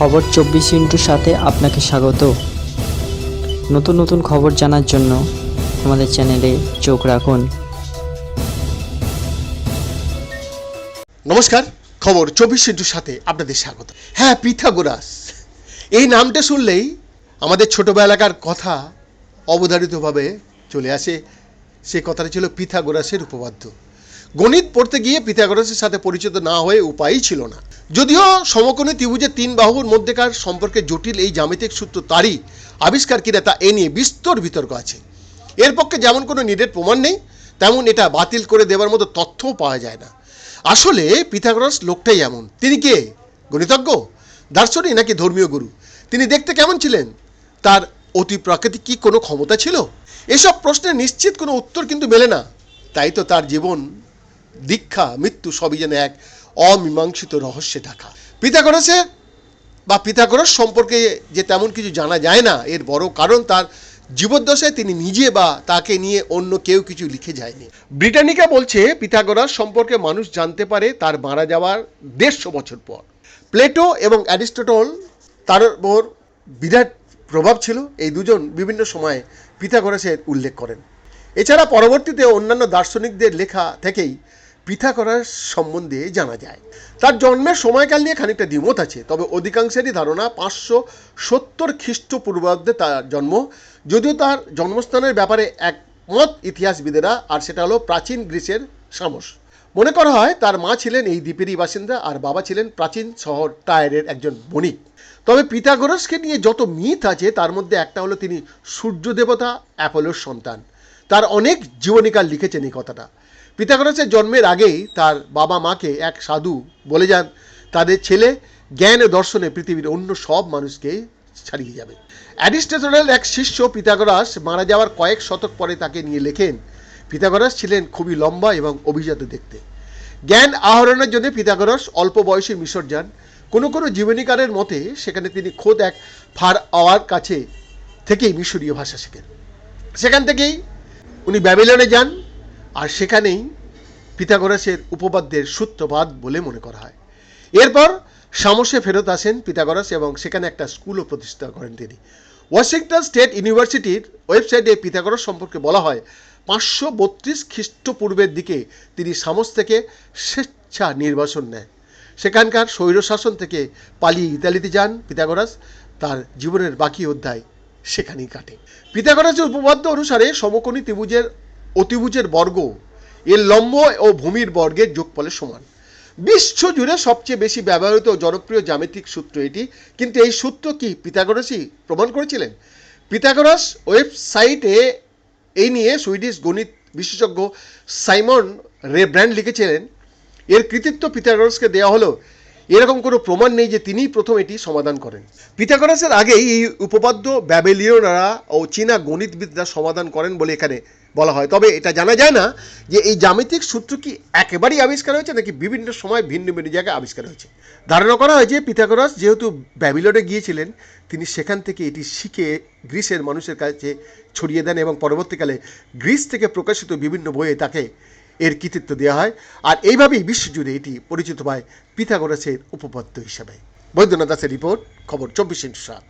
খবর চব্বিশ ইন্টুর সাথে আপনাকে স্বাগত। নতুন নতুন খবর জানার জন্য আমাদের চ্যানেলে চোখ রাখুন। নমস্কার, খবর চব্বিশ ইন্টুর সাথে আপনাদের স্বাগত। হ্যাঁ পিথাগোরাস, এই নামটা শুনলেই আমাদের ছোটবেলাকার কথা অবধারিতভাবে চলে আসে। সে কথাটা ছিল পিথাগোরাসের উপপাদ্য। গণিত পড়তে গিয়ে পিথাগোরাসের সাথে পরিচিত না হয়ে উপায়ই ছিল না। যদিও সমকোণী ত্রিভুজের তিন বাহুর মধ্যেকার সম্পর্কে জটিল এই জ্যামিতিক সূত্র তারই আবিষ্কার কিনা তা এ নিয়ে বিস্তর বিতর্ক আছে। এর পক্ষে যেমন কোনো নিরেট প্রমাণ নেই, তেমন এটা বাতিল করে দেওয়ার মতো তথ্যও পাওয়া যায় না। আসলে পিথাগোরাস লোকটাই এমন। তিনি কে? গণিতজ্ঞ? দার্শনিক নাকি ধর্মীয় গুরু? তিনি দেখতে কেমন ছিলেন? তার অতি প্রাকৃতিক কি কোনো ক্ষমতা ছিল? এসব প্রশ্নের নিশ্চিত কোনো উত্তর কিন্তু মেলে না। তাই তো তার জীবন দীক্ষা, মৃত্যু সবই যেন এক অমীমাংসিত রহস্যে ঢাকা। পিথাগোরাসের বা পিথাগোরাস সম্পর্কে যে তেমন কিছু জানা যায় না, এর বড় কারণ তার জীবদ্দশায় তিনি নিজে বা তাকে নিয়ে অন্য কেউ কিছু লিখে যায়নি। ব্রিটানিকা বলছে পিথাগোরাস সম্পর্কে মানুষ জানতে পারে তার মারা যাওয়ার দেড়শো বছর পর। প্লেটো এবং অ্যারিস্টটল, তার ওপর বিরাট প্রভাব ছিল। এই দুজন বিভিন্ন সময়ে পিথাগোরাসের উল্লেখ করেন। এছাড়া পরবর্তীতে অন্যান্য দার্শনিকদের লেখা থেকেই পিথাগোরাস সম্বন্ধে জানা যায়। তার জন্মের সময়কাল নিয়ে খানিকটা দ্বিমত আছে, তবে অধিকাংশেরই ধারণা পাঁচশো সত্তর খ্রিস্টপূর্বাব্দে তার জন্ম। যদিও তার জন্মস্থানের ব্যাপারে একমত ইতিহাসবিদেরা, আর সেটা হলো প্রাচীন গ্রিসের সামস। মনে করা হয় তার মা ছিলেন এই দ্বীপেরই বাসিন্দা, আর বাবা ছিলেন প্রাচীন শহর টায়ারের একজন বণিক। তবে পিথাগোরাসকে নিয়ে যত মিথ আছে, তার মধ্যে একটা হলো তিনি সূর্য দেবতা অ্যাপোলোর সন্তান। তার অনেক জীবনীকাল লিখেছেন এই কথাটা। পিথাগোরাসের জন্মের আগেই তার বাবা মাকে এক সাধু বলে যান, তাদের ছেলে জ্ঞান ও দর্শনে পৃথিবীর অন্য সব মানুষকে ছাড়িয়ে যাবে। অ্যারিস্টটলের এক শিষ্য পিথাগোরাস মারা যাওয়ার কয়েক শতক পরে তাকে নিয়ে লেখেন পিথাগোরাস ছিলেন খুবই লম্বা এবং অভিজাত দেখতে। জ্ঞান আহরণের জন্য পিথাগোরাস অল্প বয়সে মিশর যান। কোনো কোনো জীবনীকারের মতে সেখানে তিনি খোদ এক ফার আওয়ার কাছে থেকেই মিশরীয় ভাষা শেখেন। সেখান থেকেই উনি ব্যাবিলনে যান আর সেখানেই পিথাগোরাসের উপপাদ্যের সূত্রপাত বলে মনে করা হয়। এরপর সামসে ফেরত আসেন পিথাগোরাস এবং সেখানে একটা স্কুলও প্রতিষ্ঠা করেন তিনি। ওয়াশিংটন স্টেট ইউনিভার্সিটির ওয়েবসাইটে পিথাগোরাস সম্পর্কে বলা হয়, পাঁচশো বত্রিশ খ্রিস্টপূর্বের দিকে তিনি সামস থেকে স্বেচ্ছা নির্বাসন নেন। সেখানকার স্বৈরশাসন থেকে পালিয়ে ইতালিতে যান পিথাগোরাস। তার জীবনের বাকি অধ্যায় সেখানেই কাটে। পিথাগোরাসের উপপাদ্য অনুসারে সমকোণী ত্রিভুজের অতিভুজের বর্গ, এর লম্ব ও ভূমির বর্গের যোগফলের সমান। বিশ্ব জুড়ে সবচেয়ে বেশি ব্যবহৃত জনপ্রিয় জ্যামিতিক সূত্র এটি। কিন্তু এই সূত্র কি পিথাগোরাসই প্রমাণ করেছিলেন? পিথাগোরাস ওয়েবসাইটে এই নিয়ে সুইডিশ গণিত বিশেষজ্ঞ সাইমন রে ব্র্যান্ড লিখেছিলেন, এর কৃতিত্ব পিথাগোরাসকে দেওয়া হলো। এরকম কোনো প্রমাণ নেই যে তিনিই প্রথম এটি সমাধান করেন। পিথাগোরাসের আগেই এই উপপাদ্য ব্যাবেলীয়রা ও চীনা গণিতবিদরা সমাধান করেন বলে এখানে বলা হয়। তবে এটা জানা যায় না যে এই জ্যামিতিক সূত্র কি একেবারেই আবিষ্কার হয়েছে নাকি বিভিন্ন সময় ভিন্ন ভিন্ন জায়গায় আবিষ্কার হয়েছে? ধারণা করা হয় যে পিথাগোরাস যেহেতু ব্যাবিলনে গিয়েছিলেন, তিনি সেখান থেকে এটি শিখে গ্রিসের মানুষের কাছে ছড়িয়ে দেন এবং পরবর্তীকালে গ্রিস থেকে প্রকাশিত বিভিন্ন বইয়ে তাকে এর কৃতিত্ব দেওয়া হয়। আর এইভাবেই বিশ্বজুড়ে এটি পরিচিত হয় পিথাগোরাসের উপপাদ্য হিসাবে। বৈদ্যনাথ দাসের রিপোর্ট, খবর চব্বিশ ইন্টু সাত।